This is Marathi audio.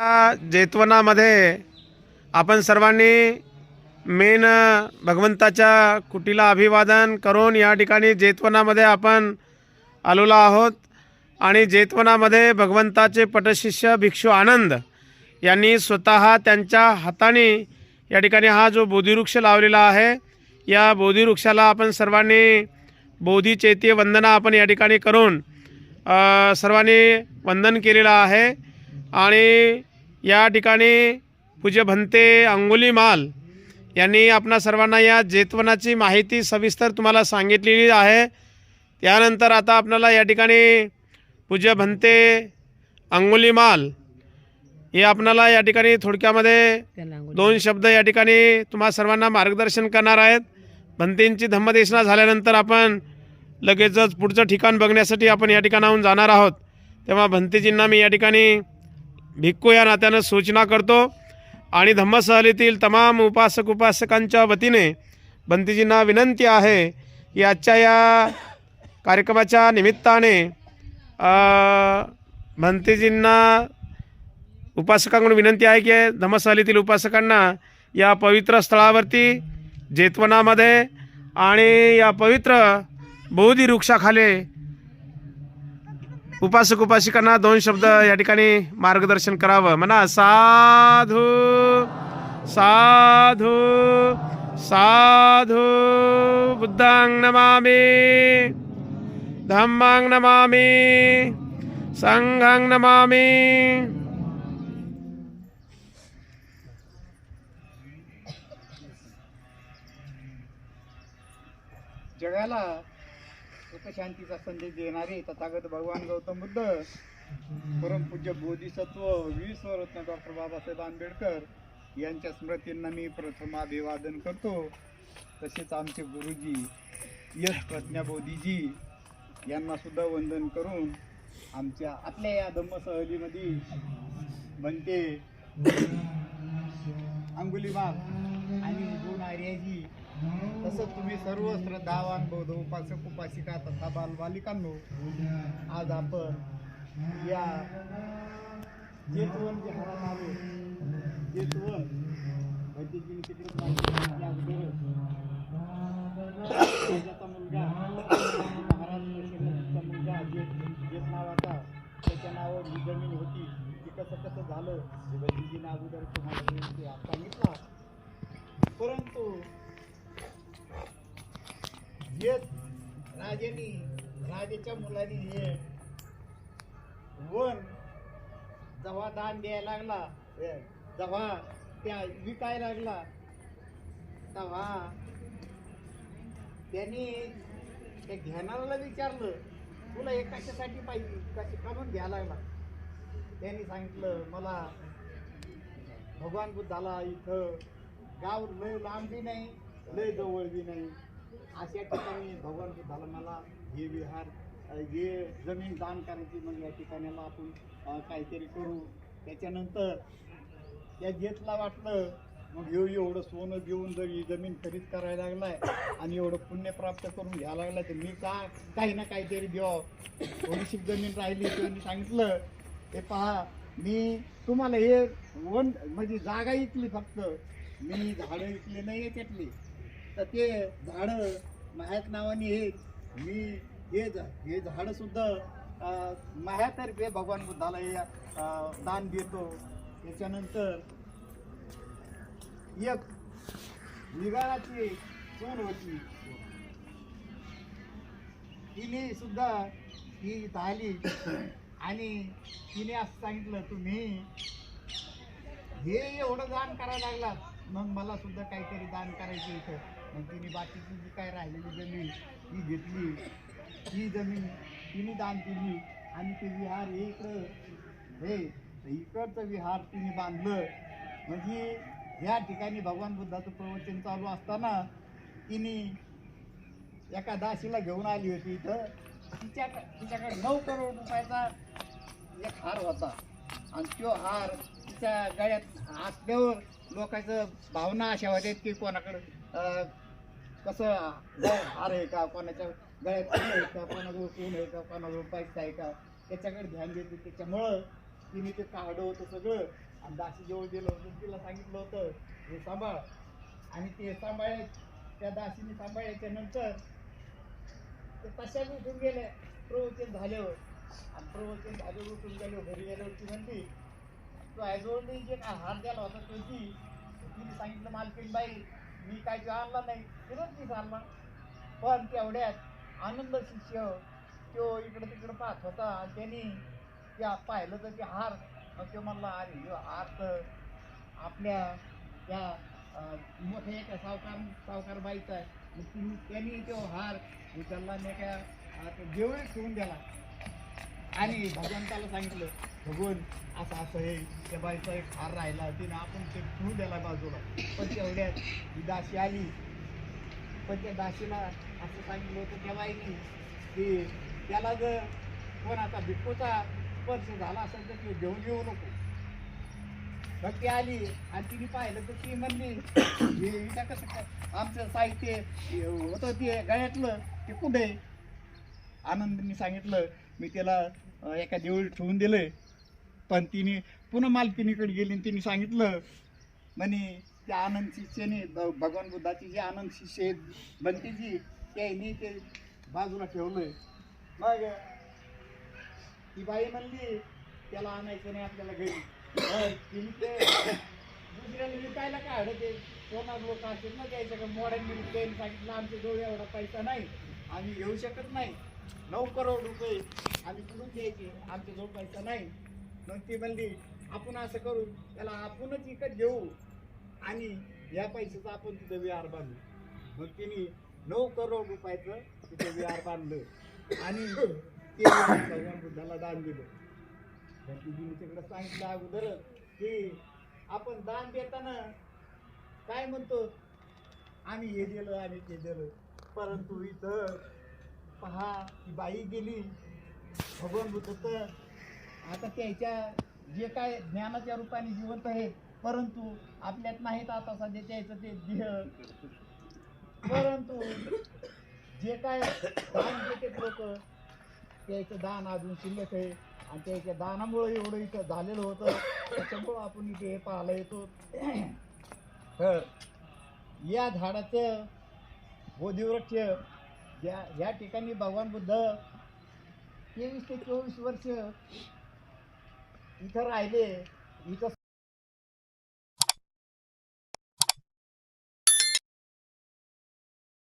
या जेतवनामध्ये आपण सर्वांनी मेन भगवंताच्या कुटीला अभिवादन करून या ठिकाणी जेतवनामध्ये आपण आलेलो आहोत. आणि जेतवनामध्ये भगवंताचे पटशिष्य भिक्षू आनंद यांनी स्वतः त्यांच्या हाताने या ठिकाणी हा जो बोधिवृक्ष लावलेला आहे या बोधिवृक्षाला आपण सर्वांनी बोधी चैत्य वंदना आपण या ठिकाणी करून सर्वांनी वंदन केलेलं आहे. आणि या ठिकाणी पूज्य भंते अंगुलीमाल यांनी आपणा सर्वांना या जेतवनाची माहिती सविस्तर तुम्हाला सांगितलेली आहे. त्यानंतर आता आपल्याला या ठिकाणी पूज्य भंते अंगुलीमाल हे आपणाला या ठिकाणी थोडक्यामध्ये दोन शब्द या ठिकाणी तुम्हा सर्वांना मार्गदर्शन करणार आहेत. भंतेंची धम्मदेशना झाल्यानंतर आपण लगेचच पुढचं ठिकाण बघण्यासाठी आपण या ठिकाणाहून जाणार आहोत. तेव्हा भंतेजींना मी या ठिकाणी भिक्खू या नात्यानं सूचना करतो आणि धम्मसहलीतील तमाम उपासक उपासकांच्या वतीने बंतीजींना विनंती आहे की आजच्या या कार्यक्रमाच्या निमित्ताने बंतीजींना उपासकांकडून विनंती आहे की धम्मसहलीतील उपासकांना या पवित्र स्थळावरती जेतवनामध्ये आणि या पवित्र बोधी वृक्षाखाली उपासक उपासिकांना दोन शब्द या ठिकाणी मार्गदर्शन करावं. म्हणा साधू साधू साधू बुद्धांग नमामी धम्मांग नमामी संघांग नमामी. जगाला शांतीचा संदेश देणारे तथागत भगवान गौतम बुद्ध परमपूज्य बोधिसत्व वीस रत्न डॉक्टर बाबासाहेब आंबेडकर यांच्या स्मृतींना मी प्रथम अभिवादन करतो. तसेच आमचे गुरुजी यश प्रज्ञा बोधीजी यांना सुद्धा वंदन करून आमच्या आपल्या या धम्म सहलीमध्ये बनते अंगुलीबाग आणि दोन आर्याजी तसं तुम्ही सर्व श्रद्धावान बौद्ध उपासक उपासिका तथा बालबालिकांनो आज आपण या जेतवन विहारात आलो जेतवन वैद्यकीय तिकडे सांगितलं त्याचा मुलगा महाराज मुलगा जेत जेत नावाचा त्याच्या नावावर ही जमीन होती. ती कसं कसं झालं हे वैद्यकीय अगोदर तुम्हाला मी ते सांगितलं परंतु जे राजानी राजाच्या मुलांनी हे वन जेव्हा दान द्यायला लागला ए, जेव्हा त्या विकायला लागला तेव्हा त्यांनी त्या घेणाऱ्याला विचारलं तुला हे कशासाठी पाहिजे? कशी काढून घ्यायला लागला? त्यांनी सांगितलं मला भगवान बुद्धाला इथं गाव लय लांब बी नाही लय जवळ बी नाही. अशा ठिकाणी भगवान धर्माला मला हे विहार हे जमीन दान करायची मग या ठिकाणाला आपण काहीतरी करू. त्याच्यानंतर त्या घेतला वाटलं मग येऊ एवढं सोनं घेऊन जर ही जमीन खरीद करायला लागलाय आणि एवढं पुण्य प्राप्त करून घ्यायला लागलाय तर मी का काही ना काहीतरी द्यावं थोडीशी जमीन राहिली त्यांनी सांगितलं हे पहा मी तुम्हाला हे वन म्हणजे जागा इकली फक्त. मी झाडं इकली नाही त्यातली. तर ते झाडं माझ्याच नावाने हे मी हे हे झाडंसुद्धा सुद्धा भगवान बुद्धाला हे दान देतो. त्याच्यानंतर एक निगाळाची सून होती. तिने सुद्धा ही झाली. आणि तिने असं सांगितलं तुम्ही हे एवढं दान करायला लागलात. मग मला सुद्धा काहीतरी दान करायचं इथं. मग तिने बाकीची जी काय राहिलेली जमीन ती घेतली. ही जमीन तिने दान केली आणि ते विहार हे इकडं हे इकडचं विहार तिने बांधलं. म्हणजे ह्या ठिकाणी भगवान बुद्धाचं प्रवचन चालू असताना तिने एका दासीला घेऊन आली होती इथं. तिच्या तिच्याकडे नऊ करोड रुपयाचा एक हार होता. आणि तो हार तिच्या गळ्यात असल्यावर लोकांचं भावना अशा होत्या की कोणाकडं कसं हार आहे का? कोणाच्या गळ्यात फुलं आहे का? कोणाजवळ कोण आहे का? कोणाजवळ पैसा आहे का? त्याच्याकडे ध्यान देते. त्याच्यामुळं तिने ते काढं होतं सगळं. आणि दासी जेवण दिलं होतं तिला सांगितलं होतं हे सांभाळ. आणि ते सांभाळ त्या दासीने सांभाळल्याच्या नंतर ते तशाच उठून गेले. प्रवचन झाल्यावर. आणि प्रवचन झाल्यावर उठून गेलो घरी गेल्यावर ती म्हणली तो आयजवळ जे काय हार द्यायला होता तो ती तिने सांगितलं मालकीन बाई मी काय जाणला आणला नाही. तिथंच मी आणला पण तेवढ्यात आनंद शिष्य तो इकडं तिकडं पाहत होता आणि त्यांनी त्या पाहिलं तर ते हार मग तो म्हणला अरे ह्यो हार तर आपल्या त्या मोठ्या एका सावकार सावकार बाईचा आहे. मग त्यांनी तो हार उचलला नाही का आता ठेवून दिला. आणि भगवंताला सांगितलं भगवान असं असं हे त्या बाईचा एक हार राहिला तिने आपण ते ठेवून द्यायला बाजूला. पण तेवढ्यात ही दाशी आली. पण त्या दाशीला असं सांगितलं होतं त्या बाईने की त्याला जर कोणाचा भिक्कूचा स्पर्श झाला असेल तर ते घेऊन येऊ नको. मग ती आली आणि तिने पाहिलं तर ती म्हणली हे इथं कसं काय? आमचं साहित्य होतं ते गळ्यातलं ते कुठे? आनंदनी सांगितलं मी त्याला एका देऊळ ठेवून दिलं. पण तिने पुन्हा मालकिनीकडे गेली आणि तिने सांगितलं म्हणे त्या आनंद शिष्याने भगवान बुद्धाची जी आनंद शिष्य आहेत बनतेजी त्यांनी ते बाजूला ठेवलंय. मग ती बाई म्हणली त्याला आणायचं नाही आपल्याला घरी. तिने ते दुसऱ्याला विकायला काय हडं ते? सोनार लोक असतील ना द्यायचं का? मोड्यांनी सांगितलं आमच्या जवळ एवढा पैसा नाही आम्ही घेऊ शकत नाही. नऊ करोड रुपये आम्ही कुठून द्यायचे आमच्याजवळ पैसा नाही. मग ती म्हणली आपण असं करू त्याला आपणच विकत घेऊ आणि या पैशाचं आपण तिथं विहार बांधू. मग तिने नऊ करोड रुपयाचं तिथं विहार बांधलं आणि ते भगवान बुद्धाला दान दिलं. तर तिने तिकडं सांगितलं अगोदर की आपण दान देताना काय म्हणतो? आम्ही हे दिलं आम्ही ते दिलं. परंतु इथं पहा ती बाई गेली. भगवान बुद्ध आता त्याच्या जे काय ज्ञानाच्या रूपाने जिवंत आहे परंतु आपल्यात नाहीत आता सध्या त्याचं ते देह. परंतु जे काय दान देतात लोक त्याचं दान अजून शिल्लक आहे. आणि त्याच्या दानामुळे एवढं इथं झालेलं होतं. त्याच्यामुळं आपण इथे हे पाहायला येतो. तर या झाडाचं बोधिवृक्ष ज्या या ठिकाणी भगवान बुद्ध तेवीस ते चोवीस वर्ष इथं राहिले इथं